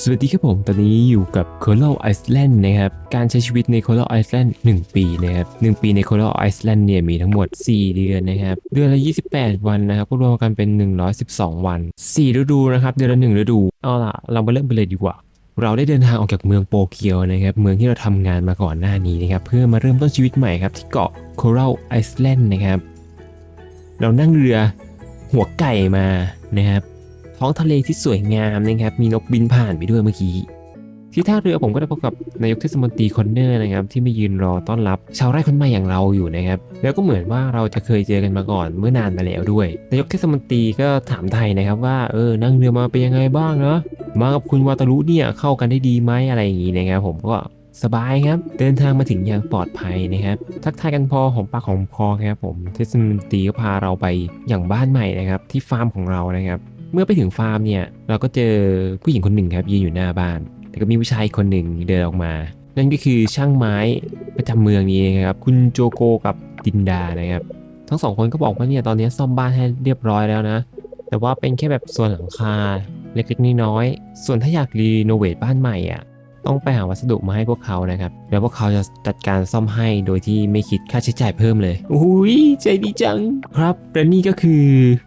สวัสดีครับผม ตอนนี้อยู่กับ Coral Island นะครับ การใช้ชีวิตใน Coral Island 1 ปีนะครับ 1 ปีใน Coral Island เนี่ยมีทั้งหมด 4 เดือนนะครับ เดือนละ 28 วันนะครับ ก็รวมกันเป็น 112 วัน 4 ฤดูนะครับ เดือนละ 1 ฤดู เอาล่ะ เรามาเริ่มไปเลยดีกว่าเราได้เดินทางออกจากเมืองโปเกียวนะครับ เมืองที่เราทำงานมาก่อนหน้านี้นะครับ เพื่อมาเริ่มต้นชีวิตใหม่ครับ ที่เกาะ Coral Island นะครับ เรานั่งเรือหัวไก่มานะครับ ท้องทะเลที่สวยงามนะครับ มีนกบินผ่านไปด้วยเมื่อกี้ ที่ท่าเรือผมก็ได้พบกับนายกเทศมนตรีคอนเนอร์นะครับ ที่มายืนรอต้อนรับ ชาวไร่คนใหม่อย่างเราอยู่นะครับ แล้วก็เหมือนว่าเราจะเคยเจอกันมาก่อนเมื่อนานมาแล้วด้วยนายกเทศมนตรีก็ถามไทยนะครับว่าเออนั่งเรือมาเป็นยังไงบ้างเนาะมากับคุณวาตารุเนี่ยเข้ากันได้ดีไหมอะไรอย่างนี้นะครับ ผมก็สบายครับ เดินทางมาถึงอย่างปลอดภัยนะครับ ทักทายกันพอของปากของคอครับผม เทศมนตรีก็พาเราไปอย่างบ้านใหม่นะครับ ที่ฟาร์มของเรานะครับ เมื่อไปถึงฟาร์มเนี่ยเราก็เจอผู้หญิงคนหนึ่งครับยืนอยู่หน้าบ้าน แต่ก็มีผู้ชายคนหนึ่งเดินออกมา นั่นก็คือช่างไม้ประจำเมืองนี้นะครับคุณโจโกกับดินดานะครับทั้งสองคนก็บอกว่าเนี่ยตอนนี้ซ่อมบ้านให้เรียบร้อยแล้วนะ แต่ว่าเป็นแค่แบบส่วนหลังคาเล็กๆน้อยๆส่วนถ้าอยากรีโนเวทบ้านใหม่อะ ต้องไปหาวัสดุมาให้พวกเขานะครับ แล้วพวกเขาจะจัดการซ่อมให้โดยที่ไม่คิดค่าใช้จ่ายเพิ่มเลยอุ้ยใจดีจังครับและนี่ก็คือ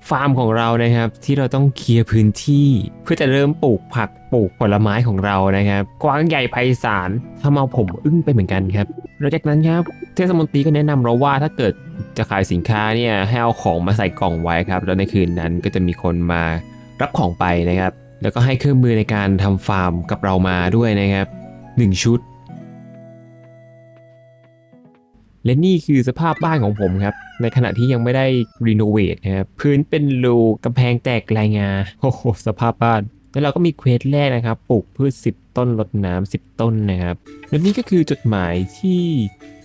ฟาร์มของเรานะครับ ที่เราต้องเคลียร์พื้นที่ เพื่อจะเริ่มปลูกผักปลูกผลไม้ของเรานะครับ กว้างใหญ่ไพศาลทำเอาผมอึ้งไปเหมือนกันครับหลังจากนั้นครับเทศมนตรีก็แนะนำเราว่าถ้าเกิดจะขายสินค้าเนี่ยให้เอาของมาใส่กล่องไว้ครับ แล้วในคืนนั้นก็จะมีคนมารับของไปนะครับ แล้วก็ให้เครื่องมือในการทำฟาร์มกับเรามาด้วยนะครับหนึ่งชุด และนี่คือสภาพบ้านของผมครับ ในขณะที่ยังไม่ได้รีโนเวทนะครับ พื้นเป็นรูกำแพงแตกลายงา โอ้โห สภาพบ้าน แล้วเราก็มีเควสแรกนะครับ ปลูกพืช 10 ต้นรดน้ำ10 ต้นนะครับ และนี่ก็คือจดหมายที่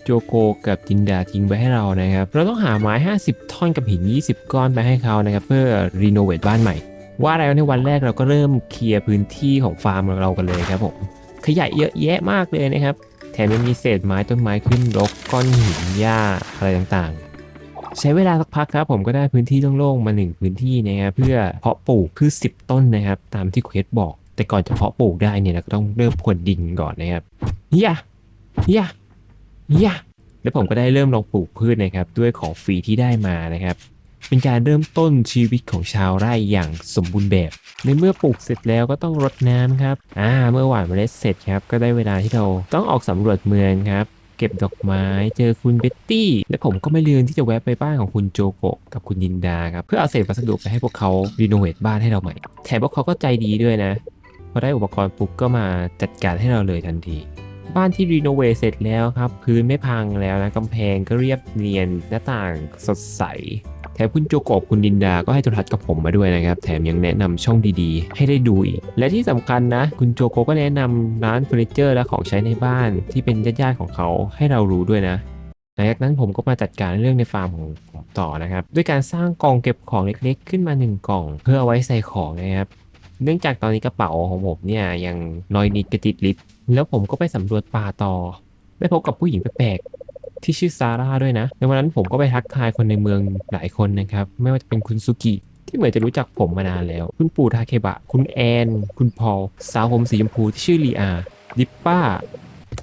โจโกกับจินดาทิ้งไว้ให้เรานะครับ เราต้องหาไม้ 50 ท่อนกับหิน 20 ก้อนไปให้เขานะครับ เพื่อรีโนเวทบ้านใหม่ ว่าแล้วในวันแรกเราก็เริ่มเคลียร์พื้นที่ของฟาร์มของเรากันเลยครับผมขยะเยอะแยะมากเลยนะครับ แถมยังมีเศษไม้ต้นไม้ขึ้นรกก้อนหินหญ้าอะไรต่างๆ ใช้เวลาสักพักครับ ผมก็ได้พื้นที่โล่งๆมาหนึ่งพื้นที่นะครับเพื่อเพาะปลูกพืชสิบต้นนะครับ ตามที่เควสบอก แต่ก่อนจะเพาะปลูกได้เนี่ยเราก็ต้องเริ่มพรวนดินก่อนนะครับเฮียเฮียเฮียแล้วผมก็ได้เริ่มลองปลูกพืชนะครับด้วยของฟรีที่ได้มานะครับ เป็นการเริ่มต้นชีวิตของชาวไร่อย่างสมบูรณ์แบบ ในเมื่อปลูกเสร็จแล้วก็ต้องรดน้ำครับ อ่า เมื่อหว่านเมล็ดเสร็จครับ ก็ได้เวลาที่เราต้องออกสำรวจเมืองครับ เก็บดอกไม้ เจอคุณเบ็ตตี้ และผมก็ไม่ลืมที่จะแวะไปบ้านของคุณโจโกะกับคุณดินดาครับ เพื่อเอาเศษวัสดุไปให้พวกเขารีโนเวทบ้านให้เราใหม่ แถมพวกเขาก็ใจดีด้วยนะ พอได้อุปกรณ์ปุ๊บก็มาจัดการให้เราเลยทันทีบ้านที่รีโนเวทเสร็จแล้วครับ พื้นไม่พังแล้วนะกำแพงก็เรียบเนียนหน้าต่างสดใส ถมคุณโจโกะคุณดินดาก็ให้โทรทัศน์กับผมมาด้วยนะครับ แถมยังแนะนำช่องดีๆ ให้ได้ดูอีก และที่สำคัญนะ คุณโจโกก็แนะนำร้านเฟอร์นิเจอร์และของใช้ในบ้านที่เป็นญาติๆของเขาให้เรารู้ด้วยนะหลังจากนั้นผมก็มาจัดการเรื่องในฟาร์มของผมต่อนะครับ ด้วยการสร้างกล่องเก็บของเล็กๆ ขึ้นมาหนึ่งกล่อง เพื่อเอาไว้ใส่ของนะครับเนื่องจากตอนนี้กระเป๋าของผมเนี่ยยังน้อยนิดกระติดลิฟแล้วผมก็ไปสำรวจป่าต่อได้พบกับผู้หญิงแปลก ที่ชื่อซาร่าด้วยนะ ในวันนั้นผมก็ไปทักทายคนในเมืองหลายคนนะครับ ไม่ว่าจะเป็นคุณซุกิที่เหมือนจะรู้จักผมมานานแล้ว คุณปู่ทาเคบะ คุณแอน คุณพอล สาวผมสีชมพูที่ชื่อลีอา ดิปป้า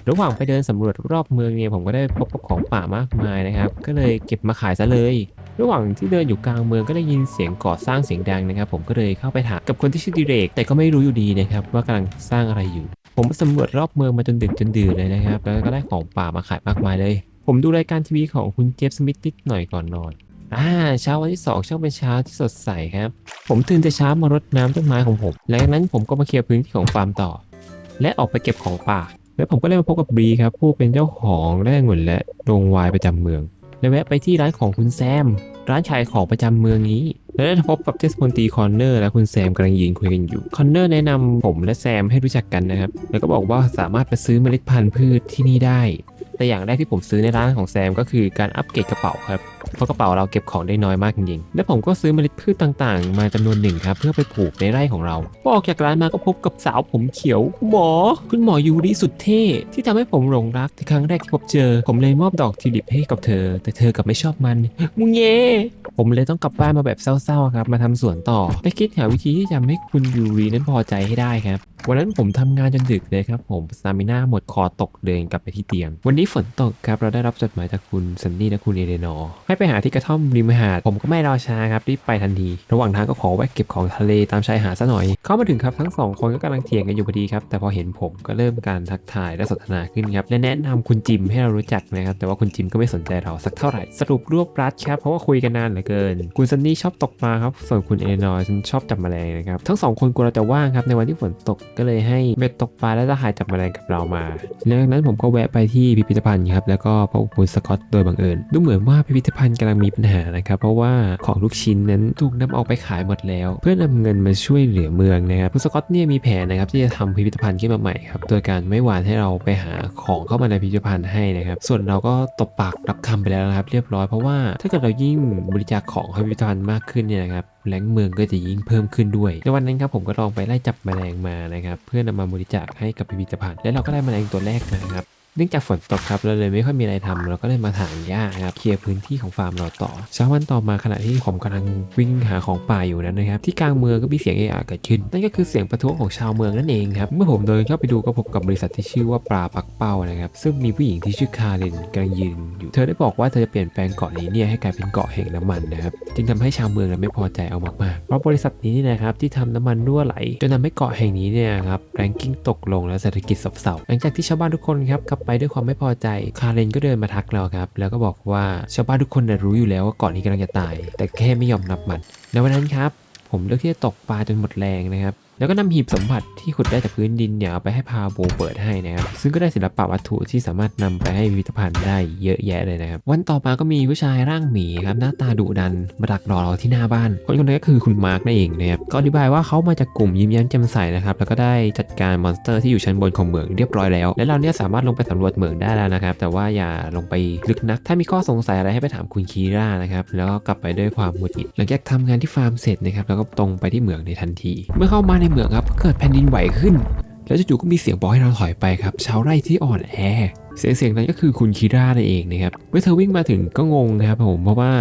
ระหว่างไปเดินสำรวจรอบเมืองเนี่ยผมก็ได้พบกับของป่ามากมายนะครับ ก็เลยเก็บมาขายซะเลย ระหว่างที่เดินอยู่กลางเมืองก็ได้ยินเสียงก่อสร้างเสียงดังนะครับ ผมก็เลยเข้าไปถามกับคนที่ชื่อดิเรก แต่ก็ไม่รู้อยู่ดีนะครับว่ากำลังสร้างอะไรอยู่ ผมสำรวจรอบเมืองมาจนดึกจนดื่นเลยนะครับ แล้วก็ได้ของป่ามาขายมากมายเลย ผมดูรายการทีวีของคุณเจฟสมิธนิดหน่อยก่อนนอน อ่าเช้าวันที่สองช่างเป็นเช้าที่สดใสครับ ผมตื่นแต่เช้ามารดน้ำต้นไม้ของผมหลังจากนั้นผมก็มาเคลียร์พื้นที่ของฟาร์มต่อ และออกไปเก็บของป่า แล้วผมก็ได้มาพบกับบรีครับ ผู้เป็นเจ้าของแร่เงินและโรงวายประจำเมือง และแวะไปที่ร้านของคุณแซม ร้านขายของประจำเมืองนี้ และได้พบกับเทศมนตรีคอนเนอร์และคุณแซมกำลังยืนคุยกันอยู่ คอนเนอร์แนะนำผมและแซมให้รู้จักกันนะครับ แล้วก็บอกว่าสามารถไปซื้อเมล็ดพันธุ์พืชที่นี่ได้ แต่อย่างแรกที่ผมซื้อในร้านของแซมก็คือการอัปเกรดกระเป๋าครับ เพราะกระเป๋าเราเก็บของได้น้อยมากจริงๆ และผมก็ซื้อเมล็ดพืชต่างๆ มาจำนวนหนึ่งครับเพื่อไปปลูกในไร่ของเราพอออกจากร้านมาก็พบกับสาวผมเขียวหมอ คุณหมอยูริสุดเท่ที่ทำให้ผมหลงรักในครั้งแรกที่พบเจอ ผมเลยมอบดอกทิวลิปให้กับเธอ แต่เธอกลับไม่ชอบมันมุงเย่ผมเลยต้องกลับบ้านมาแบบเศร้าๆครับมาทำสวนต่อและคิดหาวิธีที่จะทำให้คุณยูรินั้นพอใจให้ได้ครับวันนั้นผมทำงานจนดึกเลยครับผมสตามิน่าหมดคอตกเดินกลับไปที่เตียง วันนี้ฝนตกครับเราได้รับจดหมายจากคุณซันนี่และคุณเอเลนอร์ให้ไปหาที่กระท่อมริมหาด ผมก็ไม่รอช้าครับรีบไปทันที ระหว่างทางก็ขอแวะเก็บของทะเลตามชายหาดซะหน่อย เข้ามาถึงครับทั้งสองคนก็กำลังเถียงกันอยู่พอดีครับ แต่พอเห็นผมก็เริ่มการทักทายและสนทนาขึ้นครับและแนะนำคุณจิมให้เรารู้จักนะครับแต่ว่าคุณจิมก็ไม่สนใจเราสักเท่าไหร่สรุปรวบรัดครับเพราะว่าคุยกันนานเหลือเกิน คุณซันนี่ชอบตกปลาครับส่วนคุณเอเลนอร์ฉันชอบจับแมลงนะครับทั้งสองคนกลัวเราจะว่างครับในวันที่ฝนตกก็เลยให้เบ็ดตกปลาและทหารจับแมลงกับเรามาหลังจากนั้นผมก็แวะไปที่พิพิธภัณฑ์ครับแล้วก็พบคุณสกอตโดยบังเอิญดูเหมือนว่าพิพิธภัณฑ์กำลังมีปัญหานะครับเพราะว่าของทุกชิ้นนั้นถูกนำออกไปขายหมดแล้ว เพื่อนำเงินมาช่วยเหลือเมืองนะครับคุณสกอตเนี่ยมีแผนนะครับที่จะทำพิพิธภัณฑ์ขึ้นมาใหม่ครับโดยการไม่หวานให้เราไปหาของเข้ามาในพิพิธภัณฑ์ให้นะครับส่วนเราก็ตบปากรับคำไปแล้วนะครับ เรียบร้อยเพราะว่าถ้าเกิดเรายิ่งบริจาคของให้พิพิธภัณฑ์มากขึ้นเนี่ยนะครับ แหล่งเมืองก็จะยิ่งเพิ่มขึ้นด้วย ในวันนั้นครับผมก็ลองไปไล่จับแมลงมานะครับ เพื่อนำมาบริจาคให้กับพิพิธภัณฑ์และเราก็ได้แมลงตัวแรกมาครับ เนื่องจากฝนตกครับเราเลยไม่ค่อยมีอะไรทำเราก็เลยมาถางหญ้าครับเคลียร์พื้นที่ของฟาร์มเราต่อเช้าวันต่อมาขณะที่ผมกำลังวิ่งหาของป่าอยู่นั้นนะครับที่กลางเมืองก็มีเสียงเอะอะเกิดขึ้นนั่นก็คือเสียงประท้วงของชาวเมืองนั่นเองครับเมื่อผมเดินเข้าไปดูก็พบกับบริษัทที่ชื่อว่าปลาปักเป้านะครับซึ่งมีผู้หญิงที่ชื่อคาเรนกำลังยืนอยู่เธอได้บอกว่าเธอจะเปลี่ยนแปลงเกาะนี้เนี่ยให้กลายเป็นเกาะแห่งน้ำมันนะครับจึงทำให้ชาวเมืองไม่พอใจเอามากๆเพราะบริษัทนี้นี่นะครับที่ทำน้ำมันรั่วไหลจนทำให้เกาะแห่งนี้เนี่ยครับแรงกิ้งตกลงและเศรษฐกิจซบเซาหลังจากที่ชาวบ้านทุกคนครับกับไปด้วยความไม่พอใจ คาเรนก็เดินมาทักเราครับ แล้วก็บอกว่าชาวบ้านทุกคนนะรู้อยู่แล้วว่าเกาะนี้กำลังจะตาย แต่แค่ไม่ยอมนับมันในวันนั้นครับ ผมเลือกที่จะตกปลาจนหมดแรงนะครับ แล้วก็นำหีบสมบัติที่ขุดได้จากพื้นดินเนี่ยเอาไปให้พาโบเปิดให้นะครับซึ่งก็ได้ศิลปะวัตถุที่สามารถนำไปให้พิพิธภัณฑ์ได้เยอะแยะเลยนะครับวันต่อมาก็มีผู้ชายร่างหมีครับหน้าตาดุดันมาดักรอเราที่หน้าบ้าน คนคนนั้นก็คือคุณมาร์กนั่นเองนะครับก็อธิบายว่าเขามาจากกลุ่มยิ้มแย้มแจ่มใสนะครับแล้วก็ได้จัดการมอนสเตอร์ที่อยู่ชั้นบนของเหมืองเรียบร้อยแล้ว และเราเนี่ยสามารถลงไปสำรวจเหมืองได้แล้วนะครับแต่ว่าอย่าลงไปลึกนัก ถ้ามีข้อสงสัยอะไรให้ไปถามคุณคีร่านะครับแล้วก็กลับไปด้วยความหงุดหงิดหลังจากทำงานที่ฟาร์มเสร็จนะครับแล้วก็ตรงไปที่เหมืองในทันที เมื่อเข้ามาในเมืองครับเกิดแผ่นดินไหวขึ้น แล้วจู่ๆก็มีเสียงบอกให้เราถอยไปครับชาวไร่ที่อ่อนแอ เสียงเสียงนั้นก็คือคุณคีร่านั่นเองนะครับเมื่อเธอวิ่งมาถึงก็งงนะครับผมเพราะว่า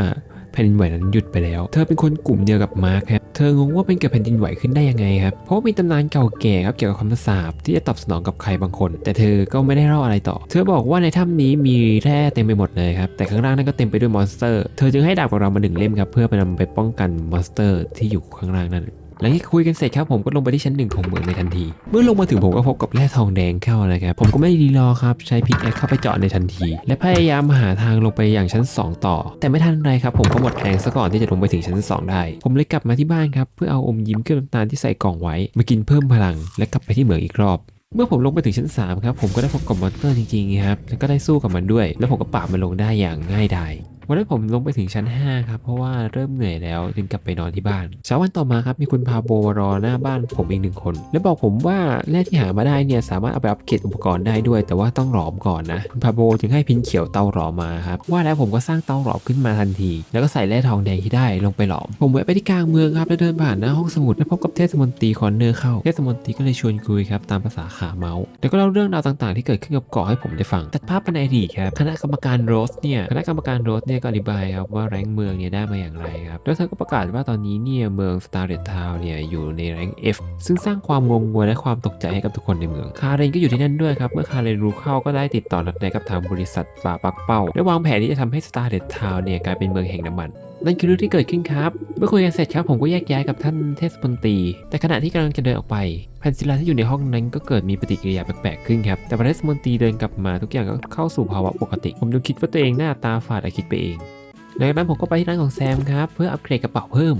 แผ่นดินไหวนั้นหยุดไปแล้ว เธอเป็นคนกลุ่มเดียวกับมาร์คครับเธองงว่าเป็นเกิดแผ่นดินไหวขึ้นได้ยังไงครับ เพราะามีตำนานเก่าแก่ครับเกี่ยวกับคำสาปที่จะตอบสนองกับใครบางคน แต่เธอก็ไม่ได้เล่าอะไรต่อ เธอบอกว่าในถ้ำนี้มีแร่เต็มไปหมดเลยครับ แต่ข้างล่างนั้นก็เต็มไปด้วยมอนสเตอร์ เธอจึงให้ดาบของเรามาหนึ่งเล่มครับเพื่อไปนำไปป้องกันมอนสเตอร์ที่อยู่ข้างล่างนั้น หลังจากคุยกันเสร็จครับผมก็ลงไปที่ชั้นหนึ่งของเหมืองในทันที เมื่อลงมาถึงผมก็พบกับแร่ทองแดงเข้านะครับผมก็ไม่ได้รีรอครับใช้พิกแอคเข้าไปเจาะในทันที และพยายามหาทางลงไปอย่างชั้น 2 ต่อ แต่ไม่ทันไรครับผมก็หมดแรงซะก่อนที่จะลงไปถึงชั้น 2 ได้ ผมเลยกลับมาที่บ้านครับเพื่อเอาอมยิ้มเคลือบน้ำตาลที่ใส่กล่องไว้มากินเพิ่มพลัง และกลับไปที่เหมืองอีกรอบเมื่อผมลงไปถึงชั้น 3 ครับ ผมก็ได้พบกับมอนสเตอร์จริงๆครับ แล้วก็ได้สู้กับมันด้วย แล้วผมก็ปราบมันลงได้อย่างง่ายดาย วันนั้นผมลงไปถึงชั้น 5 ครับ เพราะว่าเริ่มเหนื่อยแล้วจึงกลับไปนอนที่บ้านเช้าวันต่อมาครับมีคุณพาโบมารอหน้าบ้านผมอีกหนึ่งคน และบอกผมว่าแร่ที่หามาได้เนี่ยสามารถเอาไปอัปเกรดอุปกรณ์ได้ด้วย แต่ว่าต้องหลอมก่อนนะ คุณพาโบจึงให้พินเขียวเตาหลอมมาครับว่าแล้วผมก็สร้างเตาหลอมขึ้นมาทันที แล้วก็ใส่แร่ทองแดงที่ได้ลงไปหลอม ผมแวะไปที่กลางเมืองครับแล้วเดินผ่านหน้าห้องสมุดและพบกับเทศมนตรีคอนเนอร์เข้าเทศมนตรีก็เลยชวนคุยครับตามภาษาขาเมาส์แล้วก็เล่าเรื่องราวต่างๆ ที่เกิดขึ้นกับเกาะให้ผมได้ฟังตัดภาพไปในอดีตครับคณะกรรมการโรสเนี่ยคณะกรรมการโรสเนี่ยก็อธิบายครับว่าแรงเมืองเนี่ยได้มาอย่างไรครับ แล้วเธอก็ประกาศว่าตอนนี้เนี่ยเมืองสตาร์เรตทาวเนี่ยอยู่ในแรง F ซึ่งสร้างความงงงวยและความตกใจให้กับทุกคนในเมือง คาเรนก็อยู่ที่นั่นด้วยครับ เมื่อคาเรนรู้เข้าก็ได้ติดต่อนัดแนะกับทางบริษัทป่าปักเป้าและวางแผนที่จะทำให้สตาร์เรตทาวเนี่ยกลายเป็นเมืองแห่งน้ำมันนั่นคือเรื่องที่เกิดขึ้นครับ เมื่อคุยกันเสร็จครับผมก็แยกย้ายกับท่านเทศมนตรี แต่ขณะที่กำลังจะเดินออกไปแผ่นศิลาที่อยู่ในห้องนั้นก็เกิดมีปฏิกิริยาแปลกๆขึ้นครับ แต่พอเทศมนตรีเดินกลับมาทุกอย่างก็เข้าสู่ภาวะปกติ ผมดูคิดว่าตัวเองหน้าตาฝาดอะคิดไปเองหลังจากนั้นผมก็ไปที่ร้านของแซมครับเพื่ออัปเกรดกระเป๋าเพิ่ม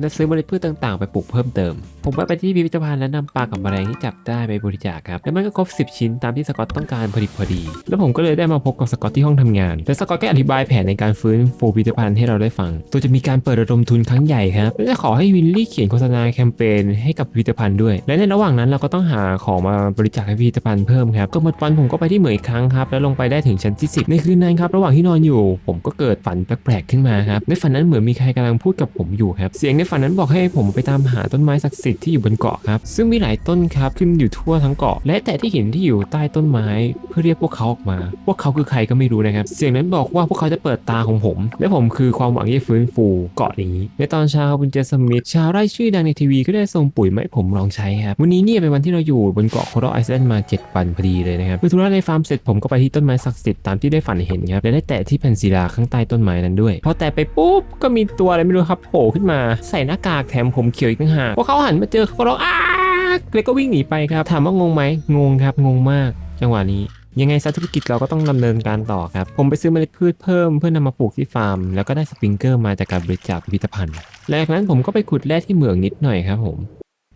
และซื้อเมล็ดพืชต่างๆ ไปปลูกเพิ่มเติม ผมแวะไปที่พิพิธภัณฑ์และนำปลากับแมลงที่จับได้ไปบริจาคครับ และมันก็ครบ 10 ชิ้นตามที่สกอตต้องการพอดีพอดี แล้วผมก็เลยได้มาพบกับสกอตที่ห้องทำงาน และสกอตก็อธิบายแผนในการฟื้นฟูพิพิธภัณฑ์ให้เราได้ฟัง ตัวจะมีการเปิดระดมทุนครั้งใหญ่ครับ และจะขอให้วิลลี่เขียนโฆษณาแคมเปญให้กับพิพิธภัณฑ์ด้วย และในระหว่างนั้นเราก็ต้องหาของมาบริจาคให้พิพิธภัณฑ์เพิ่มครับก็หมดวันผมก็ไปที่เหมืออีกครั้งครับแล้วลงไปได้ถึงชั้นที่ 10 ในคืนนั้นครับระหว่างที่นอนอยู่ ผมก็เกิดฝันแปลกๆขึ้นมาครับในฝันนั้นเหมือนมีใครกำลังพูดกับผมอยู่ครับเสียงในฝันนั้นบอกให้ผมไปตามหาต้นไม้ศักดิ์สิทธิ์ที่อยู่บนเกาะครับ ซึ่งมีหลายต้นครับขึ้นอยู่ทั่วทั้งเกาะ และแต่ที่เห็นที่อยู่ใต้ต้นไม้เพื่อเรียกพวกเขาออกมา พวกเขาคือใครก็ไม่รู้นะครับ เสียงนั้นบอกว่าพวกเขาจะเปิดตาของผม และผมคือความหวังที่จะฟื้นฟูเกาะนี้ ในตอนเช้าคุณเจสมิธชาวไร่ชื่อดังในทีวีก็ได้ส่งปุ๋ยมาให้ผมลองใช้ครับ วันนี้เนี่ยเป็นวันที่เราอยู่บนเกาะโคโรไอซ์แลนด์มา7วันพอดีเลยนะครับเมื่อธุระในฟาร์มเสร็จผมก็ไปที่ต้นไม้ศักดิ์สิทธิ์ตามที่ได้ฝันเห็นครับและได้แตะที่แผ่นศิลาข้างใต้ต้นไม้นั้นด้วย พอแตะไปปุ๊บก็มีตัวอะไรไม่รู้ครับโผล่ขึ้นมาใส่หน้ากากแถมผมเขียวอีกต่างหากพอเขาหันมาเจอเขาก็ร้องอ้าเล้วก็วิ่งหนีไปครับ ถามว่างงไหมงงครับงงมาก จังหวะนี้ยังไงซะธุรกิจเราก็ต้องดำเนินการต่อครับ ผมไปซื้อเมล็ดพืชเพิ่มเพื่อนำมาปลูกที่ฟาร์ม แล้วก็ได้สปริงเกอร์มาจากการบริจาคพิพิธภัณฑ์หลังจากนั้นผมก็ไปขุดแร่ที่เหมืองนิดหน่อยครับผม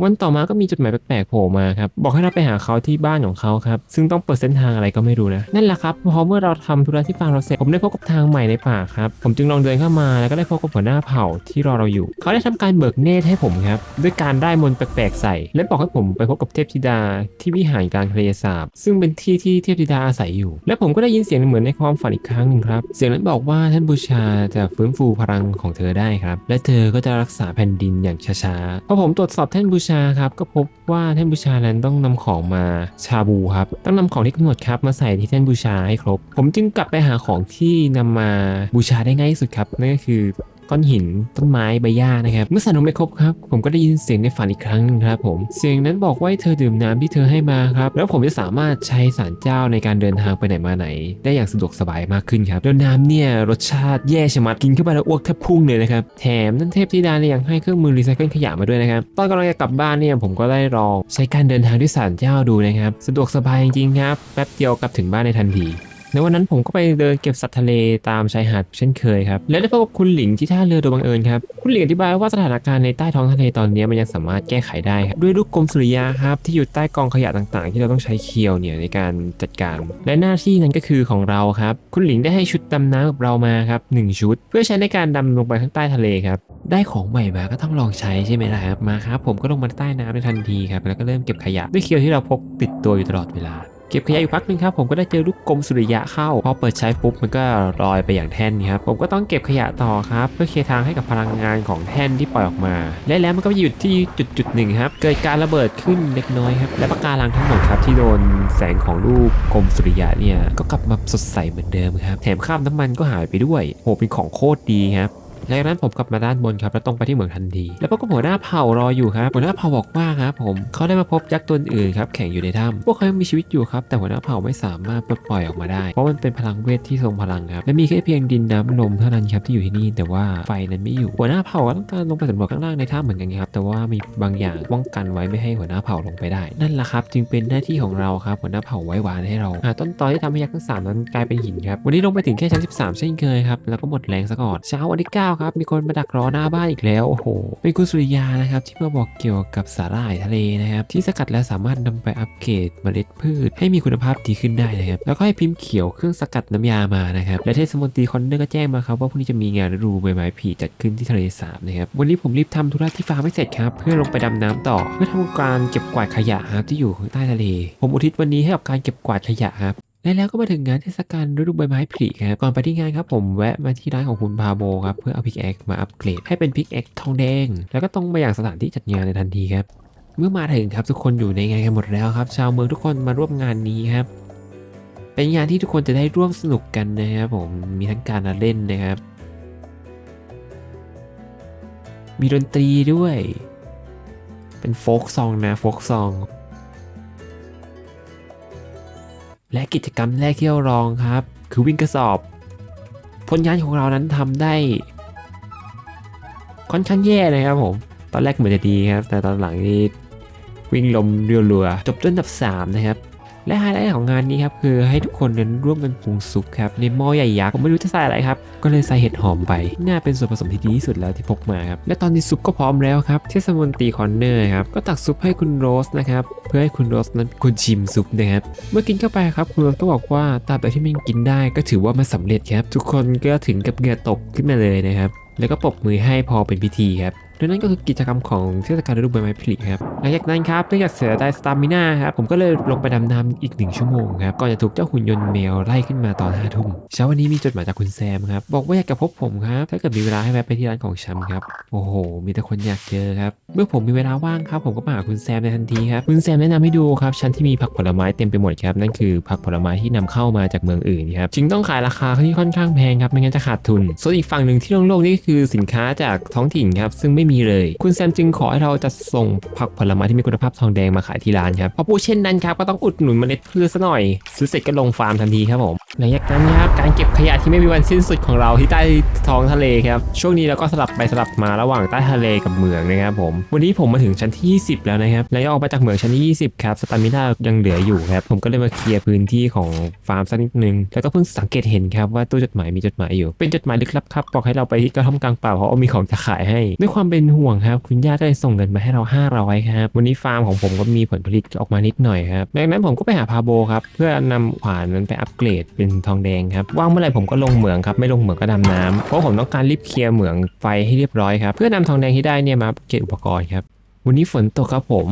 วันต่อมาก็มีจดหมายแปลกๆโผล่มาครับ บอกให้เราไปหาเขาที่บ้านของเขาครับ ซึ่งต้องเปิดเส้นทางอะไรก็ไม่รู้นะ นั่นแหละครับ พอเมื่อเราทำธุระที่ฟาร์มเราเสร็จ ผมได้พบกับทางใหม่ในป่าครับ ผมจึงลองเดินเข้ามาแล้วก็ได้พบกับหัวหน้าเผ่าที่รอเราอยู่ เขาได้ทำการเบิกเนตรให้ผมครับ ด้วยการได้มนต์แปลกๆใส่ และบอกให้ผมไปพบกับเทพธิดาที่วิหารกลางทะเลสาบ ซึ่งเป็นที่ที่เทพธิดาอาศัยอยู่ และผมก็ได้ยินเสียงเหมือนในความฝันอีกครั้งหนึ่งครับ เสียงนั้นบอกว่าท่านบูชาจะฟื้นฟูพลังของเธอได้ครับ และเธอก็จะรักษาแผ่นดินอย่างช้าๆพอผมตรวจสอบแท่นบูชาครับก็พบว่าแท่นบูชานั้นต้องนำของมาชาบูครับต้องนำของที่กำหนดครับมาใส่ที่แท่นบูชาให้ครบ ผมจึงกลับไปหาของที่นำมาบูชาได้ง่ายที่สุดครับนั่นก็คือ ก้อนหินต้นไม้ใบหญ้านะครับเมื่อสั่นลงไปครบครับผมก็ได้ยินเสียงในฝันอีกครั้งหนึงครับผมเสียงนั้นบอกว่าให้เธอดื่มน้ำที่เธอให้มาครับแล้วผมจะสามารถใช้สารเจ้าในการเดินทางไปไหนมาไหน ได้อย่างสะดวกสบายมากขึ้นครับแล้วน้ำเนี่ยรสชาติแย่ชะมัดกินเข้าไปแล้วอ้วกแทบพุ่งเลยนะครับแถมนั่นเทพธิดาเนี่ยยังให้เครื่องมือรีไซเคิลขยะมาด้วยนะครับตอนกำลังจะกลับบ้านเนี่ยผมก็ได้ลอง ใช้การเดินทางด้วยสารเจ้าดูนะครับสะดวกสบายจริงๆครับแป๊บเดียวกลับถึงบ้านในทันที ในวันนั้นผมก็ไปเดินเก็บสัตว์ทะเลตามชายหาดเช่นเคยครับ และได้พบกับคุณหลิงที่ท่าเรือโดยบังเอิญครับ คุณหลิงอธิบายว่าสถานการณ์ในใต้ท้องทะเลตอนนี้มันยังสามารถแก้ไขได้ครับด้วยลูกกลมสุริยาครับที่อยู่ใต้กองขยะต่างๆ ที่เราต้องใช้เคียวเนี่ยในการจัดการ และหน้าที่นั้นก็คือของเราครับ คุณหลิงได้ให้ชุดดำน้ำกับเรามาครับหนึ่งชุด เพื่อใช้ในการดำลงไปข้างใต้ทะเลครับได้ของใหม่มาก็ต้องลองใช้ใช่ไหมล่ะครับมาครับผมก็ลงมาใต้น้ำในทันทีครับแล้วก็เริ่มเก็บขยะด้วยเคียวที่เราพกติดตัวอยู่ตลอดเวลา เก็บขยะอยู่พักหนึงครับผมก็ได้เจอลูกกลมสุริยะเข้า พอเปิดใช้ปุ๊บมันก็ลอยไปอย่างแท่นครับผมก็ต้องเก็บขยะต่อครับ เพื่อเคลียร์ทางให้กับพลังงานของแท่นที่ปล่อยออกมา และแล้วมันก็ไปหยุดที่จุดจุดหนึ่งครับเกิดการระเบิดขึ้นเล็กน้อยครับและปะการังทั้งหมดครับที่โดนแสงของลูกกลมสุริยะเนี่ยก็กลับมาสดใสเหมือนเดิมครับแถมคราบน้ำมันก็หายไปด้วยโหเป็นของโคตรดีครับ จากนั้นผมกลับมาด้านบนครับแล้วตรงไปที่เหมืองทันที แล้วพบกับหัวหน้าเผ่ารออยู่ครับหัวหน้าเผ่าบอกว่าครับผมเขาได้มาพบยักษ์ตัวอื่นครับแข่งอยู่ในถ้ำพวกเขายังมีชีวิตอยู่ครับแต่หัวหน้าเผ่าไม่สามารถปลดปล่อยออกมาได้ เพราะมันเป็นพลังเวทที่ทรงพลังครับและมีแค่เพียงดินน้ำลมเท่านั้นครับที่อยู่ที่นี่แต่ว่าไฟนั้นไม่อยู่หัวหน้าเผ่าก็ต้องการลงไปสำรวจข้างล่างในถ้ำเหมือนกันครับแต่ว่ามีบางอย่างป้องกันไว้ไม่ให้หัวหน้าเผ่าลงไปได้ นั่นแหละครับจึงเป็นหน้าที่ของเราครับหัวหน้าเผ่าไว้วานให้เราหาต้นตอที่ทำให้ยักษ์ทั้งสามนั้นกลายเป็นหินครับวันนี้ลงไปถึงแค่ชั้น 13 เช่นเคยครับแล้วก็หมดแรงซะก่อนเช้าวันที่9ครับ มีคนมาดักรอหน้าบ้านอีกแล้ว โอ้โห เป็นคุณสุริยานะครับ ที่มาบอกเกี่ยวกับสาหร่ายทะเลนะครับ ที่สกัดแล้วสามารถนำไปอัปเกรดเมล็ดพืช ให้มีคุณภาพดีขึ้นได้นะครับ แล้วก็ให้พิมพ์เขียวเครื่องสกัดน้ำยามานะครับ และเทศมนตรีคอนเนอร์ก็แจ้งมาครับว่าพรุ่งนี้จะมีงานฤดูใบไม้ผลิจัดขึ้นที่ทะเลสาบนะครับ วันนี้ผมรีบทำธุระที่ฟาร์มให้เสร็จครับ เพื่อลงไปดำน้ำต่อ เพื่อทำการเก็บกวาดขยะครับที่อยู่ใต้ทะเล ผมอุทิศวันนี้ให้กับการเก็บกวาดขยะครับ และแล้วก็มาถึงงานเทศกาลฤดูใบไม้ผลิครับก่อนไปที่งานครับผมแวะมาที่ร้านของคุณพาโบครับเพื่อเอาพิกแอคมาอัปเกรดให้เป็นพิกแอคทองแดง แล้วก็ต้องไปอย่างสถานที่จัดงานในทันทีครับเมื่อมาถึงครับทุกคนอยู่ในงานกันหมดแล้วครับ ชาวเมืองทุกคนมาร่วมงานนี้ครับ เป็นงานที่ทุกคนจะได้ร่วมสนุกกันนะครับผมมีทั้งการเล่นนะครับ มีดนตรีด้วย เป็นโฟกซองนะโฟกซอง และกิจกรรมแรกที่เราลองครับ คือวิ่งกระสอบ ผลงานของเรานั้นทำได้ ค่อนข้างแย่นะครับผม ตอนแรกเหมือนจะดีครับ แต่ตอนหลังนี่วิ่งลมเรัวๆจบด้วยอันดับ 3 นะครับ และไฮไลท์ของงานนี้ครับคือให้ทุกคนนั้นร่วมกันปรุงซุปครับในหม้อใหญ่ยักษ์ผมไม่รู้จะใส่อะไรครับก็เลยใส่เห็ดหอมไปน่าเป็นส่วนผสมที่ดีที่สุดแล้วที่พกมาครับและตอนนี้ซุปก็พร้อมแล้วครับเทศมนตรีคอนเนอร์ครับก็ตักซุปให้คุณโรสนะครับเพื่อให้คุณโรสนั้นคุณชิมซุปนะครับเมื่อกินเข้าไปครับคุณโรสก็บอกว่าตราบใดที่มันกินได้ก็ถือว่ามันสำเร็จครับทุกคนก็ถึงกับเหงื่อตกขึ้นมาเลยนะครับแล้วก็ปรบมือให้พอเป็นพิธีครับ และนั่นก็คือกิจกรรมของเทศกาลฤดูใบไม้ผลิครับหลังจากนั้นครับเนื่องจากเสือได้สตามิน่าครับผมก็เลยลงไปดำน้ำอีกหนึ่งชั่วโมงครับก่อนจะถูกเจ้าหุ่นยนต์แมวไล่ขึ้นมาตอนห้าทุ่มเช้าวันนี้มีจดหมายจากคุณแซมครับบอกว่าอยากจะพบผมครับถ้าเกิดมีเวลาให้แวะไปที่ร้านของชำครับโอ้โห มีแต่คนอยากเจอครับเมื่อผมมีเวลาว่างครับผมก็มาหาคุณแซมในทันทีครับคุณแซมแนะนำให้ดูครับชั้นที่มีผักผลไม้เต็มไปหมดครับนั่นคือผักผลไม้ที่นำเข้ามาจากเมืองอื่นครับจึงต้องขายราคาที่ค่อนข้างแพงครับไม่งั้นจะขาดทุน ส่วนอีกฝั่งหนึ่งที่โล่งๆนี่คือสินค้าจากท้องถิ่นครับซึ่งไม่มีเลย คุณแซมจึงขอให้เราจะส่งผักผลไม้ที่มีคุณภาพทองแดงมาขายที่ร้านครับพอพูดเช่นนั้นครับก็ต้องอุดหนุนเมล็ดพืชซะหน่อย ซื้อเสร็จก็ลงฟาร์มทันทีครับผมหลังจากนั้นครับการเก็บขยะที่ไม่มีวันสิ้นสุดของเราที่ใต้ท้องทะเลครับช่วงนี้เราก็สลับไปสลับมาระหว่างใต้ทะเลกับเมืองนะครับผมวันนี้ผมมาถึงชั้นที่ 20 แล้วนะครับแล้วออกมาจากเมืองชั้นที่ 20ครับสตามิน่ายังเหลืออยู่ครับผมก็เลยมาเคลียร์พื้นที่ของฟาร์มสักนิดนึงแล้วก็เพิ่งสังเกตเห็นครับว่าตู้จดหมายมีจดหมายอยู่ เป็นจดหมายลึกลับครับบอกให้เราไปที่กระท่อมกลางป่าเพราะมีของจะขายให้ด้วยความเป็น็นห่วงครับ คุณย่าก็เลยส่งเงินมาให้เรา 500ครับ วันนี้ฟาร์มของผมก็มีผลผลิตออกมานิดหน่อยครับดังนั้นผมก็ไปหาพาโบครับ เพื่อนำขวานนั้นไปอัปเกรดเป็นทองแดงครับ ว่างเมื่อไหร่ผมก็ลงเหมืองครับ ไม่ลงเหมืองก็ดำน้ำเพราะผมต้องการรีบเคลียร์เหมืองไฟให้เรียบร้อยครับ เพื่อนำทองแดงที่ได้เนี่ยมาเกรดอุปกรณ์ครับ วันนี้ฝนตกครับผม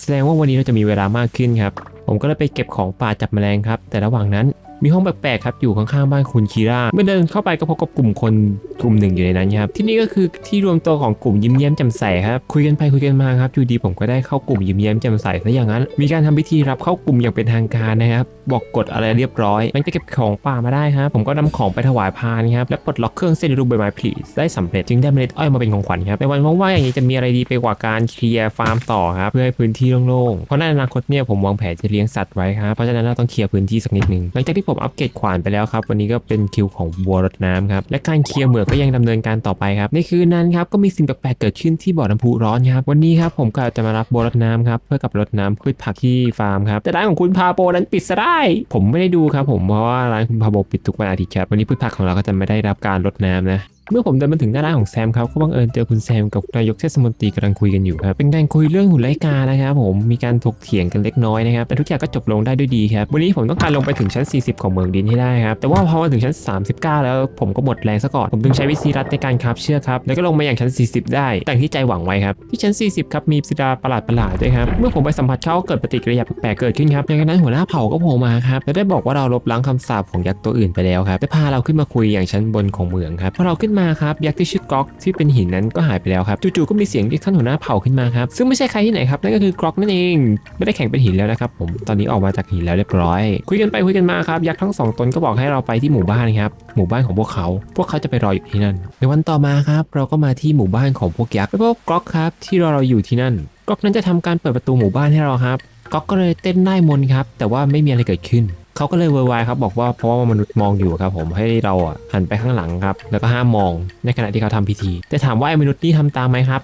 แสดงว่าวันนี้เราจะมีเวลามากขึ้นครับ ผมก็เลยไปเก็บของป่าจับแมลงครับ แต่ระหว่างนั้น มีห้องแปลกๆครับอยู่ข้างๆบ้านคุณคีราเมื่อเดินเข้าไปก็พบกับกลุ่มคนกลุ่มหนึ่งอยู่ในนั้นครับที่นี่ก็คือที่รวมตัวของกลุ่มยิ้มแย้มแจ่มใสครับคุยกันไปคุยกันมาครับอยู่ดีผมก็ได้เข้ากลุ่มยิ้มแย้มแจ่มใสซะอย่างนั้น มีการทำพิธีรับเข้ากลุ่มอย่างเป็นทางการนะครับ บอกกฎอะไรเรียบร้อยมันจะเก็บของป่ามาได้ครับผมก็นำของไปถวายพานครับและปลดล็อกเครื่องเส้นรูปใบไม้ผลิได้สำเร็จจึงได้เมล็ดอ้อยมาเป็นของขวัญครับในวันว่างๆอย่างนี้จะมีอะไรดีไปกว่าการเคลียร์ฟาร์มต่อครับเพื่อให้พื้นที่โล่งๆเพราะในอนาคตเนี่ยผมวางแผนจะเลี้ยงสัตว์ไว้ครับเพราะฉะนั้นเราต้องเคลียร์พื้นที่สักนิดนึงหลังจากที่ผมอัปเกรดขวานไปแล้วครับวันนี้ก็เป็นคิวของบัวรดน้ำครับและการเคลียร์เหมืองก็ยังดำเนินการต่อไปครับในคืนนั้นครับก็มีสิ่งแปลกๆเกิดขึ้นที่บ่อน้ำพุร้อนครับวันนี้ครับผมก็จะมารับบัวรดน้ำครับเพื่อกับรดน้ำพืชผักที่ฟาร์มครับแต่ร้านของคุณพาโปนั้นปิดซะได้ผมไม่ได้ดูครับผมเพราะว่าร้านคุณพาโบปิดทุกวันอาทิตย์ครับวันนี้พืชผักของเราก็จะไม่ได้รับการรดน้ำนะ เมื่อผมเดินมาถึงหน้าร้านของแซมครับก็บังเอิญเจอคุณแซมกับนายกเทศมนตรีกำลังคุยกันอยู่ครับเป็นการคุยเรื่องหุ่นไลกานะครับผมมีการถกเถียงกันเล็กน้อยนะครับแต่ทุกอย่างก็จบลงได้ด้วยดีครับวันนี้ผมต้องการลงไปถึงชั้น 40 ของเมืองดินให้ได้ครับแต่ว่าพอมาถึงชั้น 39 แล้วผมก็หมดแรงซะก่อนผมจึงใช้วิธีรัดในการคาบเชือกครับแล้วก็ลงมาอย่างชั้น 40 ได้ดังที่ใจหวังไว้ครับที่ชั้น 40 ครับมีศิลาประหลาดประหลาดๆด้วยครับเมื่อผมไปสัมผัสเขาก็เกิดปฏิกิริยาแปลกๆเกิดขึ้นครับจากนั้นหัวหน้าเผ่าก็โผล่มาครับและได้บอกว่าเราลบล้างคำสาปของยักษ์ตัวอื่นไปแล้วครับได้พาเราขึ้นมาคุยอย่างชั้นบนของเมืองครับพอเราขึ้นมาครับยักษ์ที่ชื่อกรอกที่เป็นหินนั้นก็หายไปแล้วครับจู่ๆก็มีเสียงเรียกท่านหัวหน้าเผ่าขึ้นมาครับซึ่งไม่ใช่ใครที่ไหนครับนั่นก็คือกรอกนั่นเอง ไม่ได้แข่งเป็นหินแล้วนะครับผมตอนนี้ออกมาจากหินแล้วเรียบร้อย คุยกันไปคุยกันมาครับยักษ์ทั้งสองตนก็บอกให้เราไปที่หมู่บ้านครับหมู่บ้านของพวกเขา พวกเขาจะไปรออยู่ที่นั่น ในวันต่อมาครับเราก็มาที่หมู่บ้านของพวกยักษ์ไปพบกรอกครับที่รอเราอยู่ที่นั่นกรอกนั้นจะทำการเปิดประตูหมู่บ้านให้เราครับกรอกก็เลยเต้นไล่มนครับแต่ว่าไม่มีอะไรเกิดขึ้น เขาก็เลยวอร์วายครับบอกว่าเพราะว่ามนุษย์มองอยู่ครับผมให้เราอะหันไปข้างหลังครับ แล้วก็ห้ามมองในขณะที่เขาทำพิธี แต่ถามว่าไอ้มนุษย์นี่ทำตามไหมครับ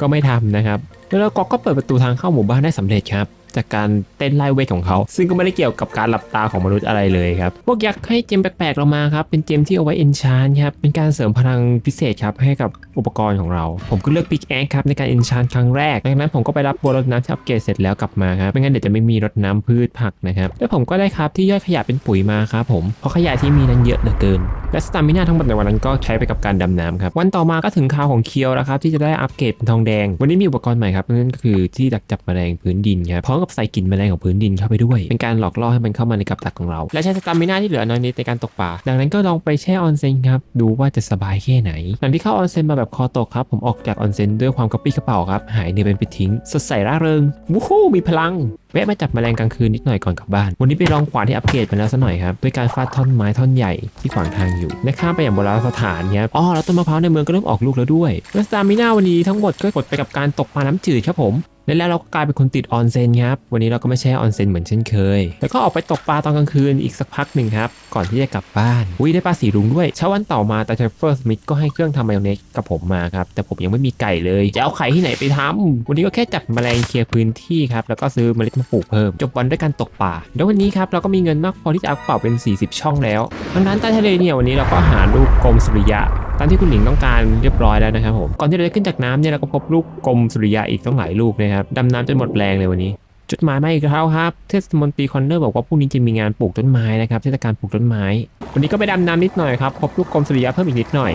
ก็ไม่ทำนะครับ แล้วก็ก็เปิดประตูทางเข้าหมู่บ้านได้สำเร็จครับ จากการเต้นไล่เวทของเขา ซึ่งก็ไม่ได้เกี่ยวกับการหลับตาของมนุษย์อะไรเลยครับ พวกยักษ์ให้เจมแปลกๆเรามาครับ เป็นเจมที่เอาไว้เอนชานครับ เป็นการเสริมพลังพิเศษครับให้กับอุปกรณ์ของเรา ผมก็เลือกปิกแอคครับในการเอนชานครั้งแรกดังนั้นผมก็ไปรับบัวรดน้ำที่อัปเกรดเสร็จแล้วกลับมาครับ ไม่งั้นเดี๋ยวจะไม่มีรดน้ำพืชผักนะครับ แล้วผมก็ได้ครับที่ย่อยขยะเป็นปุ๋ยมาครับผม เพราะขยะที่มีนั้นเยอะเหลือเกิน และสตามิน่าทั้งหมดในวันนั้นก็ใช้ไปกับการดำน้ำครับ วันต่อมาก็ถึงคราวของเคียวแล้วครับที่จะได้อัปเกรดเป็นทองแดง วันนี้มีอุปกรณ์ใหม่ครับนั่นก็คือที่ดักจับแมลงพื้นดินครับพร้อมกับใส่กลิ่นแมลงของพื้นดินเข้าไปด้วย เป็นการหลอกล่อให้มันเข้ามาในกับดักของเรา และใช้สตามิน่าที่เหลือน้อยนิดในการตกปลาดังนั้นก็ลองไปแช่ออนเซ็นครับดูว่าจะสบายแค่ไหนหลังที่เข้าออนเซ็นมาแบบคอตกครับผมออกจากออนเซ็นด้วยความกระปี้กระเป๋าครับหายเหนื่อยเป็นปิดทิ้งสดใสร่าเริงวู้ฮู้มีพลังแวะมาจับแมลงกลางคืนนิดหน่อยก่อนกลับบ้าน วันนี้ไปลองขวานที่อัปเกรดมาแล้วซะหน่อยครับด้วยการฟาดท่อนไม้ท่อนใหญ่ที่ขวางทางอยู่และข้ามไปอย่างโบราณสถานครับอ๋อแล้วต้นมะพร้าวในเมืองก็เริ่มออกลูกแล้วด้วยและสตามิน่าวันนี้ทั้งหมดก็กดไปกับการตกปลาน้ำจืดครับผมและแล้วเราก็กลายเป็นคนติดออนเซนครับ วันนี้เราก็ไม่แช่ออนเซนเหมือนเช่นเคย แล้วก็ออกไปตกปลาตอนกลางคืนอีกสักพักหนึ่งครับ ก่อนที่จะกลับบ้าน อุ้ยได้ปลาสีรุ้งด้วย เช้าวันต่อมาตาเทฟเฟอร์สมิธก็ให้เครื่องทำมายองเนสกับผมมาครับ แต่ผมยังไม่มีไก่เลย จะเอาไข่ที่ไหนไปทำวันนี้ก็แค่จับแมลงเคลียร์พื้นที่ครับ แล้วก็ซื้อเมล็ดมาปลูกเพิ่ม จบวันด้วยการตกปลา แล้ววันนี้ครับเราก็มีเงินมากพอที่จะเอากระเป๋าเป็น 40 ช่องแล้วทางด้านใต้ทะเลเนี่ยวันนี้เราก็หาลูกกลมสุริยะามที่คุณหนิงต้องการเรียบร้อยแล้วนะครับผมก่อนที่เราจะขึ้นจากน้ำเนี่ยเราก็พบลูกกลมสุริยะอีกต้องหลายลูกนะครับดำน้ำจนหมดแรงเลยวันนี้จดหมายมาอีกแล้วครับ เทศมนตรีคอนเนอร์บอกว่าพรุ่งนี้จะมีงานปลูกต้นไม้นะครับ เทศกาลปลูกต้นไม้ วันนี้ก็ไปดำน้ำนิดหน่อยครับ พบลูกกลมสุริยะเพิ่มอีกนิดหน่อย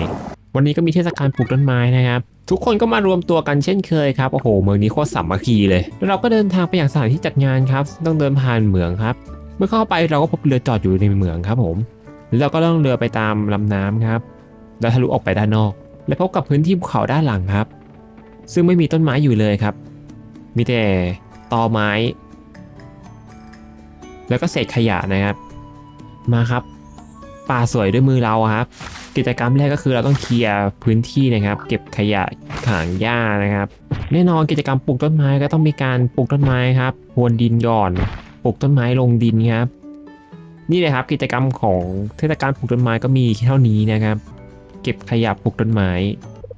วันนี้ก็มีเทศกาลปลูกต้นไม้นะครับ ทุกคนก็มารวมตัวกันเช่นเคยครับ โอ้โห เมืองนี้โคตรสามัคคีเลย แล้วเราก็เดินทางไปอย่างสถานที่จัดงานครับ ต้องเดินผ่านเหมืองครับ เมื่อเข้าไปเราก็พบเรือจอดอยู่ในเหมืองครับผม แล้วเราก็ต้องเรือไปตามลำน้ำครับ แล้วทะลุออกไปด้านนอก และพบกับพื้นที่ภูเขาด้านหลังครับ ซึ่งไม่มีต้นไม้อยู่เลยครับ มีแต่ตอไม้ แล้วก็เศษขยะนะครับ มาครับ ป่าสวยด้วยมือเราครับ กิจกรรมแรกก็คือเราต้องเคลียร์พื้นที่นะครับ เก็บขยะถางหญ้านะครับ แน่นอนกิจกรรมปลูกต้นไม้ก็ต้องมีการปลูกต้นไม้ครับพรวนดินก่อนปลูกต้นไม้ลงดินครับนี่เลยครับกิจกรรมของเทศกาลปลูกต้นไม้ก็มีเท่านี้นะครับ เก็บขยะปลูกต้นไม้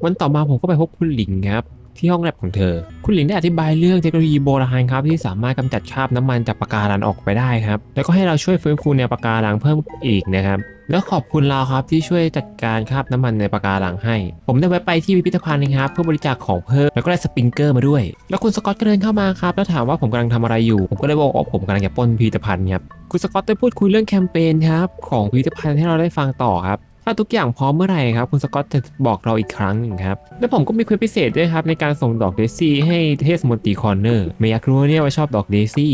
วันต่อมาผมก็ไปพบคุณหลิงครับ ที่ห้องแลบของเธอ คุณหลิงได้อธิบายเรื่องเทคโนโลยีโบราณครับ ที่สามารถกำจัดคราบน้ำมันจากปะการังออกไปได้ครับ แล้วก็ให้เราช่วยฟื้นฟูแนวปะการังเพิ่มอีกนะครับแล้วขอบคุณเราครับที่ช่วยจัดการคราบน้ำมันในปะการังให้ ผมได้แวะไปที่พิพิธภัณฑ์นะครับเพื่อบริจาคของเพิ่มแล้วก็ได้สปริงเกอร์มาด้วย แล้วคุณสกอตก็เดินเข้ามาครับแล้วถามว่าผมกำลังทำอะไรอยู่ ผมก็เลยบอกว่าผมกำลังจะป้นพิพิธภัณฑ์ครับคุณสกอตได้พูดคุยเรื่องแคมเปญครับของพิพิธภัณฑ์ให้เราได้ฟังต่อครับ ถ้าทุกอย่างพร้อมเมื่อไหร่ครับคุณสกอตจะบอกเราอีกครั้งหนึ่งครับ แล้วผมก็มีเควสพิเศษด้วยครับในการส่งดอกเดซี่ให้เทสมนตรีคอนเนอร์ไม่อยากรู้เนี่ยว่าชอบดอกเดซี่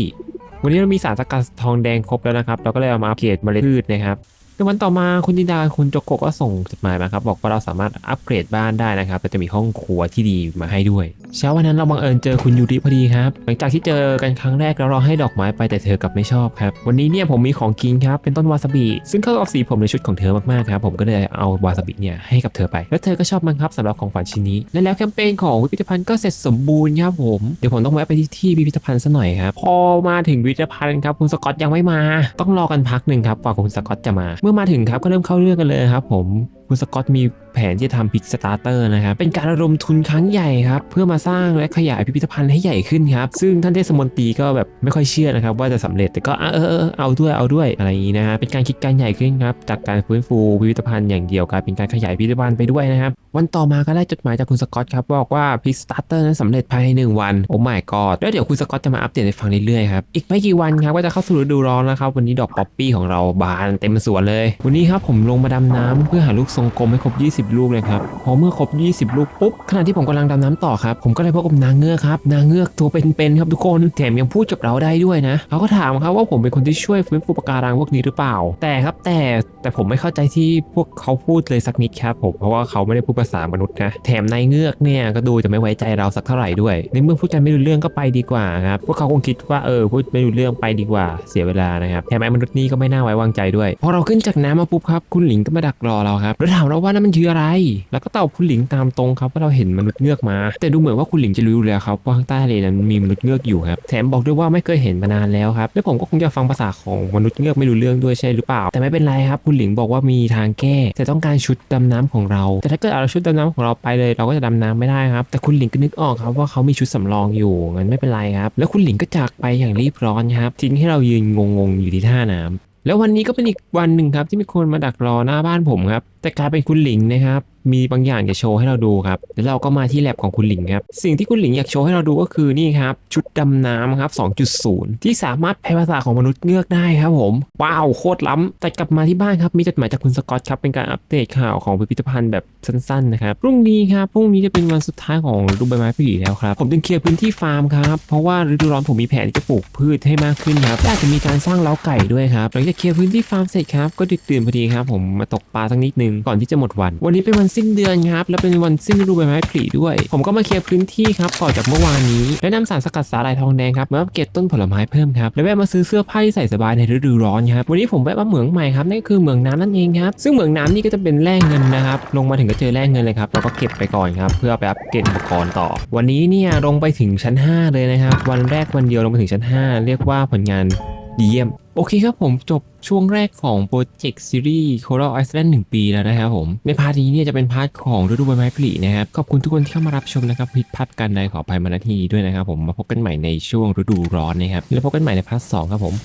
วันนี้เรามีสารสกัดทองแดงครบแล้วนะครับ เราก็เลยเอามาอัปเกรดเมล็ดพืชนะครับ ในวันต่อมาคุณจินดาคุณโจโกก็ส่งจดหมายมาครับ บอกว่าเราสามารถอัปเกรดบ้านได้นะครับแต่จะมีห้องครัวที่ดีมาให้ด้วย เช้าวันนั้นเราบังเอิญเจอคุณยูริพอดีครับ หลังจากที่เจอกันครั้งแรกแล้วเราให้ดอกไม้ไปแต่เธอกลับไม่ชอบครับ วันนี้เนี่ยผมมีของกินครับเป็นต้นวาซาบิซึ่งเข้ากับสีผมในชุดของเธอมากๆครับผมก็เลยเอาวาซาบิเนี่ยให้กับเธอไป แล้วเธอก็ชอบมันครับสำหรับของขวัญชิ้นนี้และแล้วแคมเปญของพิพิธภัณฑ์ก็เสร็จสมบูรณ์ครับผมเดี๋ยวผมต้องแวะไปที่ที่พิพิธภัณฑ์ซะหน่อยครับพอมาถึงพิพิธภัณฑ์ครับคุณสกอตยังไม่มา ต้องรอกันพักหนึ่งครับกว่าคุณสกอตจะมาเมื่อมาถึงครับก็เริ่มเข้าเรื่องกันเลยครับ ผม คุณสกอตมีแผนที่จะทำพิกสตาร์เตอร์นะครับ เป็นการระดมทุนครั้งใหญ่ครับ เพื่อมาสร้างและขยายพิพิธภัณฑ์ให้ใหญ่ขึ้นครับ ซึ่งท่านเทศมนตรีก็แบบไม่ค่อยเชื่อนะครับ ว่าจะสำเร็จแต่ก็เออเออเอาด้วยเอาด้วยอะไรอย่างนี้นะฮะเป็นการคิดการใหญ่ขึ้นครับ จากการฟื้นฟูพิพิธภัณฑ์อย่างเดียวกลายเป็นการขยายพิพิธภัณฑ์ไปด้วยนะครับ วันต่อมาก็ได้จดหมายจากคุณสกอตครับบอกว่าพิกสตาร์เตอร์นั้นสำเร็จภายในหนึ่งวันโอ้ my god แล้วเดี๋ยวคุณสกอตจะมาอัปเดตให้ฟังเรื่อยๆครับอีกไม่กี่วันครับก็จะเข้าสู่ฤดูร้อนแล้วครับวันนี้ดอกป๊อปปี้ของเราบานเต็มสวนเลย วันนี้ครับผมลงมาดำน้ำเพื่อหาลูกทรงกลมให้ครบ 20 ลูกเลยครับ พอเมื่อครบ 20 ลูกปุ๊บ ขณะที่ผมกำลังดำน้ำต่อครับ ผมก็เลยพบกับนางเงือกครับ นางเงือกตัวเป็นๆครับทุกคน แถมยังพูดกับเราได้ด้วยนะ เขาก็ถามครับว่าผมเป็นคนที่ช่วยฟื้นฟูปะการังพวกนี้หรือเปล่า แต่ครับแต่แต่ผมไม่เข้าใจที่พวกเขาพูดเลยสักนิดครับผมเพราะว่าเขาไม่ได้พูดภาษามนุษย์นะแถมนายเงือกเนี่ยก็ดูจะไม่ไว้ใจเราสักเท่าไหร่ด้วย ในเมื่อพูดกันไม่รู้เรื่องก็ไปดีกว่าครับพวกเขาคงคิดว่าเออพูดไม่รู้เรื่องไปดีกว่าเสียเวลานะครับแถมไอ้มนุษย์นี่ก็ไม่น่าไว้วางใจด้วย พอเราขึ้นจากน้ำมาปุ๊บครับคุณหลิงก็มาดักรอเราครับแล้วถามเราว่านั่นมันคืออะไร แล้วก็ตอบคุณหลิงตามตรงครับว่าเราเห็นมนุษย์เงือกมา แต่ดูเหมือนว่าคุณหลิงจะรู้แล้วครับว่าข้างใต้ทะเลนั้นมีมนุษย์เงือกอยู่ครับ แถมบอกด้วยว่าไม่เคยเห็นมานานแล้วครับ และผมก็คงจะฟังภาษาของมนุษย์เงือกไม่รู้เรื่องด้วยใช่หรือเปล่า แต่ไม่เป็นไรครับ คุณหลิงบอกว่ามีทางแก้ แต่ต้องการชุดดำน้ำของเรา แต่ถ้าเกิดเอาชุดดำน้ำของเราไปเลย เราก็จะดำน้ำไม่ได้ครับ แต่คุณหลิงก็นึกออกครับว่าเขามีชุดสำรองอยู่งั้นไม่เป็นไรครับ แล้วคุณหลิงก็จากไปอย่างรีบร้อนครับทิ้งให้เรายืนงงๆอยู่ที่ท่าน้ำ แล้ววันนี้ก็เป็นอีกวันหนึ่งครับที่มีคนมาดักรอหน้าบ้านผมครับ แต่กลายเป็นคุณหลิงนะครับ มีบางอย่างจะโชว์ให้เราดูครับแล้วเราก็มาที่แลบของคุณหลิงครับ สิ่งที่คุณหลิงอยากโชว์ให้เราดูก็คือนี่ครับ ชุดดำน้ำครับ 2.0 ที่สามารถแปลภาษาของมนุษย์เงือกได้ครับผมว้าวโคตรล้ำแต่กลับมาที่บ้านครับมีจดหมายจากคุณสกอตครับเป็นการอัปเดตข่าวของพิพิธภัณฑ์แบบสั้นๆนะครับพรุ่งนี้ครับพรุ่งนี้จะเป็นวันสุดท้ายของฤดูใบไม้ผลิแล้วครับผมจึงเคลียร์พื้นที่ฟาร์มครับเพราะว่าฤดูร้อนผมมีแผนที่จะปลูกพืชให้มากขึ้นครับและอาจจะมีการสร้างเล้าไก่ด้วยครับหลังจากเคลียร์พื้นที่ฟาร์มเสร็จครับก็ดึกดื่นพอดีครับผมมาตกปลาสักนิดนึงก่อนที่จะหมดวัน วันนี้เป็นวันสิ้นเดือนครับและเป็นวันสิ้นฤดูใบไม้ผลิด้วย ผมก็มาเคลียร์พื้นที่ครับต่อจากเมื่อวานนี้และนำสารสกัดสาหร่ายทองแดงครับมาอัปเกรดต้นผลไม้เพิ่มครับและแวะมาซื้อเสื้อผ้าที่ใส่สบายในฤดูร้อนครับวันนี้ผมแวะมาเหมืองใหม่ครับนั่นคือเหมืองน้ำนั่นเองครับซึ่งเหมืองน้ำนี่ก็จะเป็นแร่เงินนะครับลงมาถึงก็เจอแร่เงินเลยครับเราก็เก็บไปก่อนครับเพื่อไปอัปเกรดอุปกรณ์ต่อ วันนี้เนี่ยลงไปถึงชั้น 5 เลยนะครับวันแรกวันเดียวลงไปถึงชั้น 5 เรียกว่าผลงานดีเยี่ยม โอเคครับผมจบช่วงแรกของโปรเจกต์ซีรีส์ Coral Island 1 ปีแล้วนะครับผม ในพาร์ทนี้เนี่ยจะเป็นพาร์ทของฤดูใบไม้ผลินะครับ ขอบคุณทุกคนที่เข้ามารับชมนะครับผิดพลาดกันใดขออภัยมาณที่นี้ด้วยนะครับผมมาพบกันใหม่ในช่วงฤดูร้อนนะครับ แล้วพบกันใหม่ในพาร์ทสองครับผม